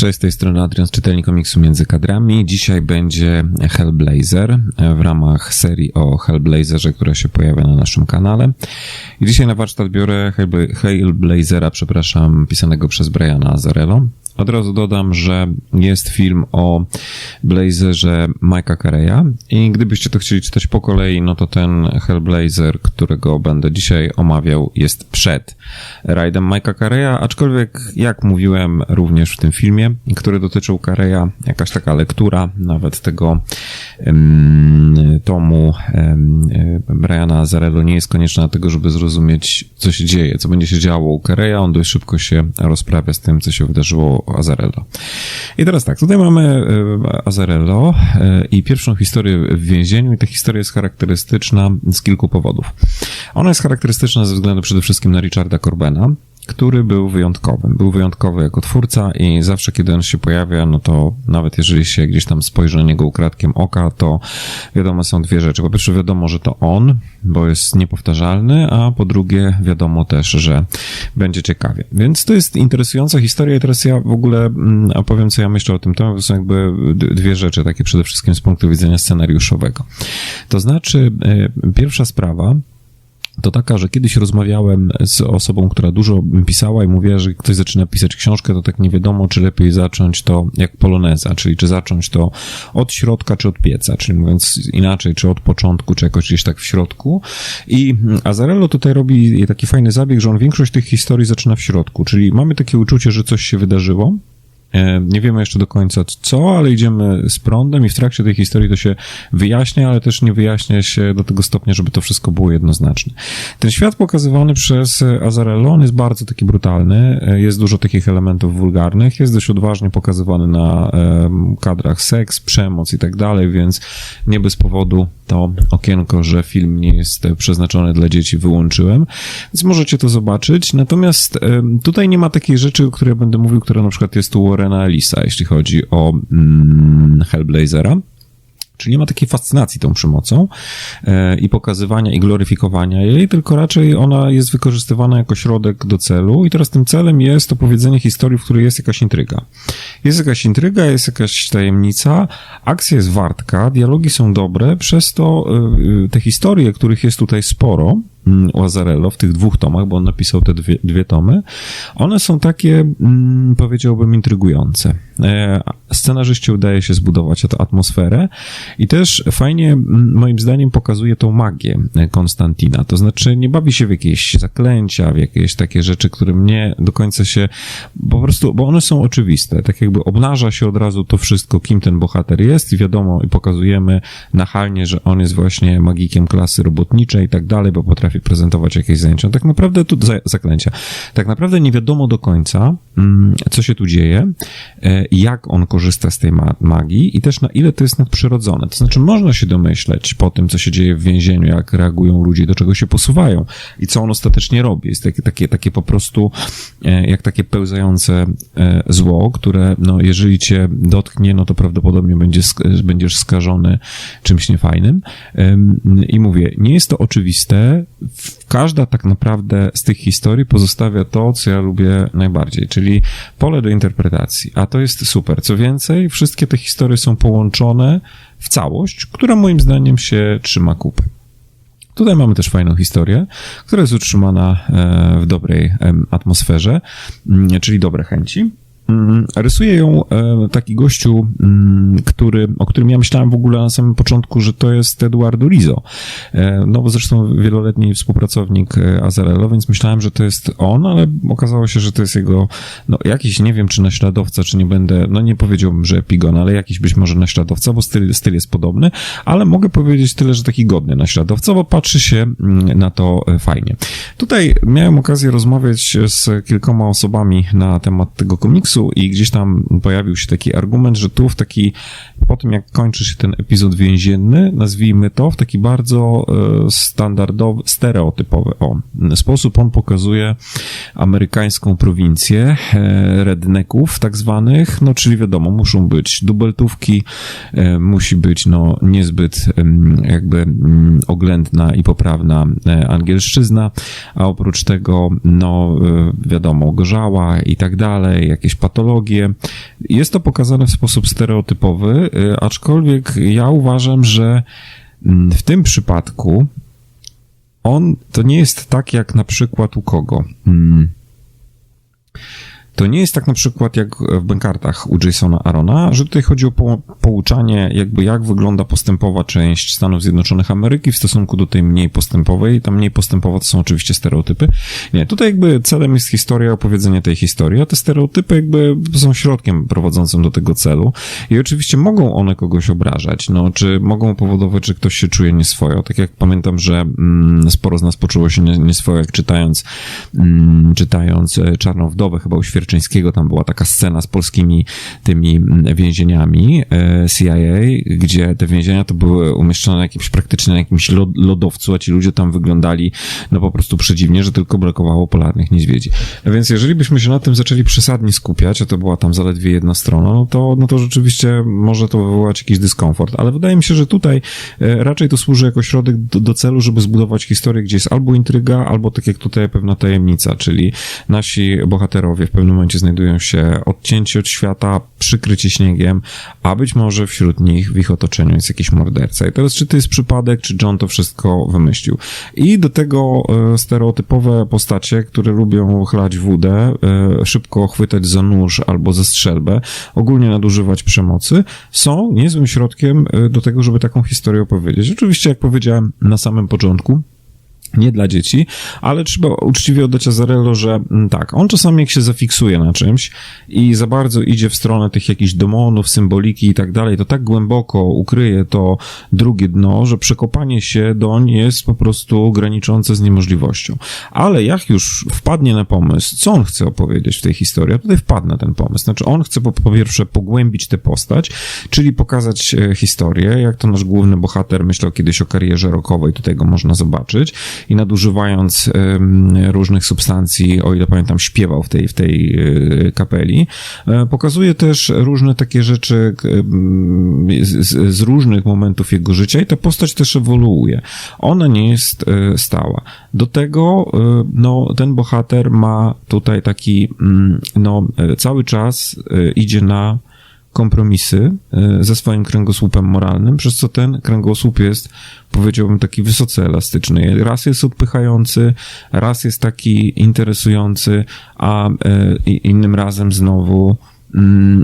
Cześć, z tej strony Adrian z czytelni komiksu Między Kadrami. Dzisiaj będzie Hellblazer w ramach serii o Hellblazerze, która się pojawia na naszym kanale. I dzisiaj na warsztat biorę Hellblazera, przepraszam, pisanego przez Briana Azarello. Od razu dodam, że jest film o Blazerze Mike'a Careya i gdybyście to chcieli czytać po kolei, no to ten Hellblazer, którego będę dzisiaj omawiał, jest przed rajdem Mike'a Careya, aczkolwiek jak mówiłem również w tym filmie, który dotyczył Careya, jakaś taka lektura nawet tego um, tomu um, Briana Azarello nie jest konieczna tego, żeby zrozumieć, co się dzieje, co będzie się działo u Careya. On dość szybko się rozprawia z tym, co się wydarzyło Azarello. I teraz tak, tutaj mamy e, Azarello e, i pierwszą historię w więzieniu i ta historia jest charakterystyczna z kilku powodów. Ona jest charakterystyczna ze względu przede wszystkim na Richarda Corbena, który był wyjątkowy. Był wyjątkowy jako twórca i zawsze, kiedy on się pojawia, no to nawet jeżeli się gdzieś tam spojrzy na niego ukradkiem oka, to wiadomo są dwie rzeczy. Po pierwsze wiadomo, że to on, bo jest niepowtarzalny, a po drugie wiadomo też, że będzie ciekawie. Więc to jest interesująca historia i teraz ja w ogóle mm, opowiem, co ja myślę o tym temacie. To są jakby dwie rzeczy, takie przede wszystkim z punktu widzenia scenariuszowego. To znaczy, e, pierwsza sprawa, to taka, że kiedyś rozmawiałem z osobą, która dużo pisała i mówiła, że ktoś zaczyna pisać książkę, to tak nie wiadomo, czy lepiej zacząć to jak poloneza, czyli czy zacząć to od środka, czy od pieca, czyli mówiąc inaczej, czy od początku, czy jakoś gdzieś tak w środku. I Azarello tutaj robi taki fajny zabieg, że on większość tych historii zaczyna w środku, czyli mamy takie uczucie, że coś się wydarzyło, nie wiemy jeszcze do końca co, ale idziemy z prądem i w trakcie tej historii to się wyjaśnia, ale też nie wyjaśnia się do tego stopnia, żeby to wszystko było jednoznaczne. Ten świat pokazywany przez Azarello, on jest bardzo taki brutalny, e, jest dużo takich elementów wulgarnych, jest dość odważnie pokazywany na kadrach seks, przemoc i tak dalej, więc nie bez powodu to okienko, że film nie jest przeznaczony dla dzieci wyłączyłem, więc możecie to zobaczyć. Natomiast tutaj nie ma takiej rzeczy, o której będę mówił, która na przykład jest tu Warrena Elisa, jeśli chodzi o mm, Hellblazera. Czyli nie ma takiej fascynacji tą przemocą e, i pokazywania i gloryfikowania jej, tylko raczej ona jest wykorzystywana jako środek do celu i teraz tym celem jest opowiedzenie historii, w której jest jakaś intryga. Jest jakaś intryga, jest jakaś tajemnica, akcja jest wartka, dialogi są dobre, przez to e, te historie, których jest tutaj sporo, Łazarello w tych dwóch tomach, bo on napisał te dwie, dwie tomy, one są takie, mm, powiedziałbym, intrygujące. Scenarzyście udaje się zbudować tę atmosferę i też fajnie, moim zdaniem, pokazuje tą magię Konstantina. To znaczy, nie bawi się w jakieś zaklęcia, w jakieś takie rzeczy, które mnie do końca się po prostu, bo one są oczywiste. Tak jakby obnaża się od razu to wszystko, kim ten bohater jest i wiadomo, i pokazujemy nachalnie, że on jest właśnie magikiem klasy robotniczej i tak dalej, bo potrafi potrafi prezentować jakieś zajęcia. Tak naprawdę tu zaklęcia. Tak naprawdę nie wiadomo do końca, mm, co się tu dzieje, e, jak on korzysta z tej magii i też na ile to jest nadprzyrodzone. To znaczy, można się domyśleć po tym, co się dzieje w więzieniu, jak reagują ludzie, do czego się posuwają i co on ostatecznie robi. Jest takie, takie, takie po prostu, e, jak takie pełzające e, zło, które, no, jeżeli cię dotknie, no to prawdopodobnie będzie, będziesz skażony czymś niefajnym. I mówię, nie jest to oczywiste, każda tak naprawdę z tych historii pozostawia to, co ja lubię najbardziej, czyli pole do interpretacji. A to jest super. Co więcej, wszystkie te historie są połączone w całość, która moim zdaniem się trzyma kupy. Tutaj mamy też fajną historię, która jest utrzymana e, w dobrej atmosferze, mm, czyli dobre chęci. Mm, rysuje ją e, taki gościu, mm, który, o którym ja myślałem w ogóle na samym początku, że to jest Eduardo Rizo. E, no bo zresztą wieloletni współpracownik e, Azarello, więc myślałem, że to jest on, ale okazało się, że to jest jego, no jakiś, nie wiem czy naśladowca, czy nie będę, no nie powiedziałbym, że epigon, ale jakiś być może naśladowca, bo styl, styl jest podobny, ale mogę powiedzieć tyle, że taki godny naśladowca, bo patrzy się mm, na to fajnie. Tutaj miałem okazję rozmawiać z kilkoma osobami na temat tego komiksu, i gdzieś tam pojawił się taki argument, że tu w taki, po tym jak kończy się ten epizod więzienny, nazwijmy to, w taki bardzo e, standardowy, stereotypowy o, sposób on pokazuje amerykańską prowincję e, redneków tak zwanych, no czyli wiadomo, muszą być dubeltówki, e, musi być no niezbyt jakby oględna i poprawna angielszczyzna, a oprócz tego no wiadomo, gorzała i tak dalej, jakieś patologie. Jest to pokazane w sposób stereotypowy, aczkolwiek ja uważam, że mm, w tym przypadku on to nie jest tak jak na przykład u kogo. Hmm. To nie jest tak na przykład jak w bankartach u Jasona Arona, że tutaj chodzi o po, pouczanie, jakby jak wygląda postępowa część Stanów Zjednoczonych Ameryki w stosunku do tej mniej postępowej. Ta mniej postępowa to są oczywiście stereotypy. Nie, tutaj jakby celem jest historia, opowiedzenie tej historii, a te stereotypy jakby są środkiem prowadzącym do tego celu i oczywiście mogą one kogoś obrażać, no, czy mogą powodować, że ktoś się czuje nieswojo. Tak jak pamiętam, że mm, sporo z nas poczuło się nieswojo, jak czytając, mm, czytając e, Czarną Wdowę, chyba u Świerczyńskiego, tam była taka scena z polskimi tymi mm, więzieniami e, CIA, gdzie te więzienia to były umieszczone jakimś praktycznie na jakimś lodowcu, a ci ludzie tam wyglądali no po prostu przedziwnie, że tylko brakowało polarnych niedźwiedzi. Więc jeżeli byśmy się na tym zaczęli przesadnie skupiać, a to była tam zaledwie jedna strona, no to, no to rzeczywiście może to wywołać jakiś dyskomfort, ale wydaje mi się, że tutaj e, raczej to służy jako środek do, do celu, żeby zbudować historię, gdzie jest albo intryga, albo tak jak tutaj pewna tajemnica, czyli nasi bohaterowie w pewnym momencie znajdują się odcięci od świata, przykryci śniegiem, a być może wśród nich, w ich otoczeniu jest jakiś morderca. I teraz, czy to jest przypadek, czy John to wszystko wymyślił. I do tego e, stereotypowe postacie, które lubią chlać wódę, e, szybko chwytać za nóż albo za strzelbę, ogólnie nadużywać przemocy, są niezłym środkiem e, do tego, żeby taką historię opowiedzieć. Oczywiście, jak powiedziałem na samym początku, nie dla dzieci, ale trzeba uczciwie oddać Azarello, że mm, tak, on czasami jak się zafiksuje na czymś i za bardzo idzie w stronę tych jakichś demonów, symboliki i tak dalej, to tak głęboko ukryje to drugie dno, że przekopanie się doń jest po prostu graniczące z niemożliwością. Ale jak już wpadnie na pomysł, co on chce opowiedzieć w tej historii, a tutaj wpadł na ten pomysł. Znaczy on chce po, po pierwsze pogłębić tę postać, czyli pokazać e, historię, jak to nasz główny bohater myślał kiedyś o karierze rockowej, tutaj go można zobaczyć, i nadużywając różnych substancji, o ile pamiętam, śpiewał w tej, w tej e, kapeli. E, pokazuje też różne takie rzeczy z, z różnych momentów jego życia i ta postać też ewoluuje. Ona nie jest e, stała. Do tego, no, ten bohater ma tutaj taki, mm, no, cały czas idzie na kompromisy e, ze swoim kręgosłupem moralnym, przez co ten kręgosłup jest, powiedziałbym, taki wysoce elastyczny. Raz jest odpychający, raz jest taki interesujący, a e, innym razem znowu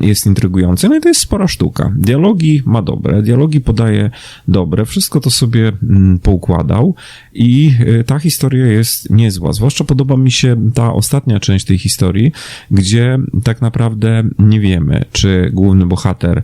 jest intrygujący. No i to jest spora sztuka. Dialogi ma dobre, dialogi podaje dobre, wszystko to sobie mm, poukładał i y, ta historia jest niezła. Zwłaszcza podoba mi się ta ostatnia część tej historii, gdzie tak naprawdę nie wiemy, czy główny bohater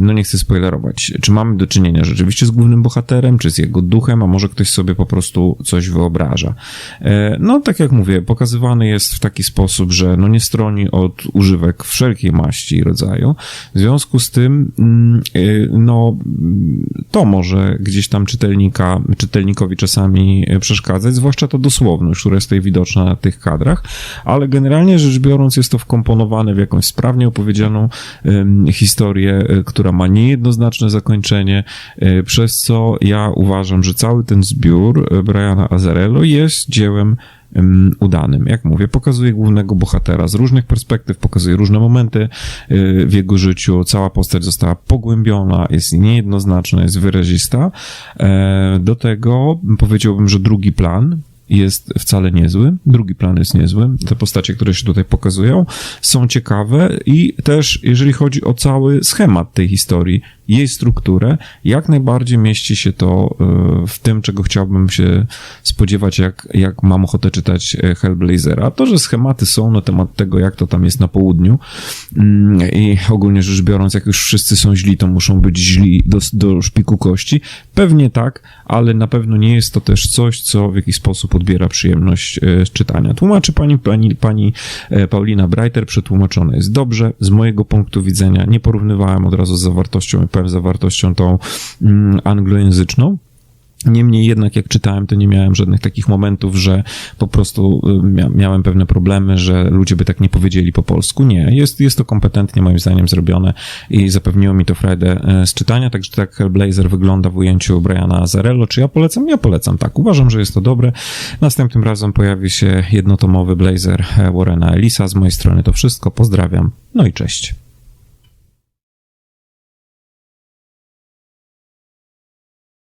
no nie chcę spoilerować, czy mamy do czynienia rzeczywiście z głównym bohaterem, czy z jego duchem, a może ktoś sobie po prostu coś wyobraża. E, no, tak jak mówię, pokazywany jest w taki sposób, że no nie stroni od używek wszelkiej maści i rodzaju. W związku z tym, mm, e, no, to może gdzieś tam czytelnika, czytelnikowi czasami przeszkadzać, zwłaszcza ta dosłowność, która jest tutaj widoczna na tych kadrach, ale generalnie rzecz biorąc jest to wkomponowane w jakąś sprawnie opowiedzianą historię która ma niejednoznaczne zakończenie, e, przez co ja uważam, że cały ten zbiór e, Briana Azarello jest dziełem udanym. Jak mówię, pokazuje głównego bohatera z różnych perspektyw, pokazuje różne momenty e, w jego życiu. Cała postać została pogłębiona, jest niejednoznaczna, jest wyrazista. Do tego powiedziałbym, że drugi plan, jest wcale niezły. Drugi plan jest niezły. Te postacie, które się tutaj pokazują, są ciekawe i też, jeżeli chodzi o cały schemat tej historii, jej strukturę, jak najbardziej mieści się to e, w tym, czego chciałbym się spodziewać, jak, jak mam ochotę czytać e, Hellblazera. To, że schematy są na temat tego, jak to tam jest na południu mm, i ogólnie rzecz biorąc, jak już wszyscy są źli, to muszą być źli do, do szpiku kości. Pewnie tak, ale na pewno nie jest to też coś, co w jakiś sposób odbiera przyjemność e, czytania. Tłumaczy pani, pani, pani Paulina Breiter, przetłumaczone jest dobrze. Z mojego punktu widzenia nie porównywałem od razu z zawartością powiem, zawartością tą mm, anglojęzyczną. Niemniej jednak, jak czytałem, to nie miałem żadnych takich momentów, że po prostu y, miałem pewne problemy, że ludzie by tak nie powiedzieli po polsku. Nie, jest, jest to kompetentnie moim zdaniem zrobione i zapewniło mi to Friday z czytania, także tak Hellblazer wygląda w ujęciu Briana Azarello. Czy ja polecam? Ja polecam, tak. Uważam, że jest to dobre. Następnym razem pojawi się jednotomowy Blazer Warrena Elisa. Z mojej strony to wszystko. Pozdrawiam. No i cześć.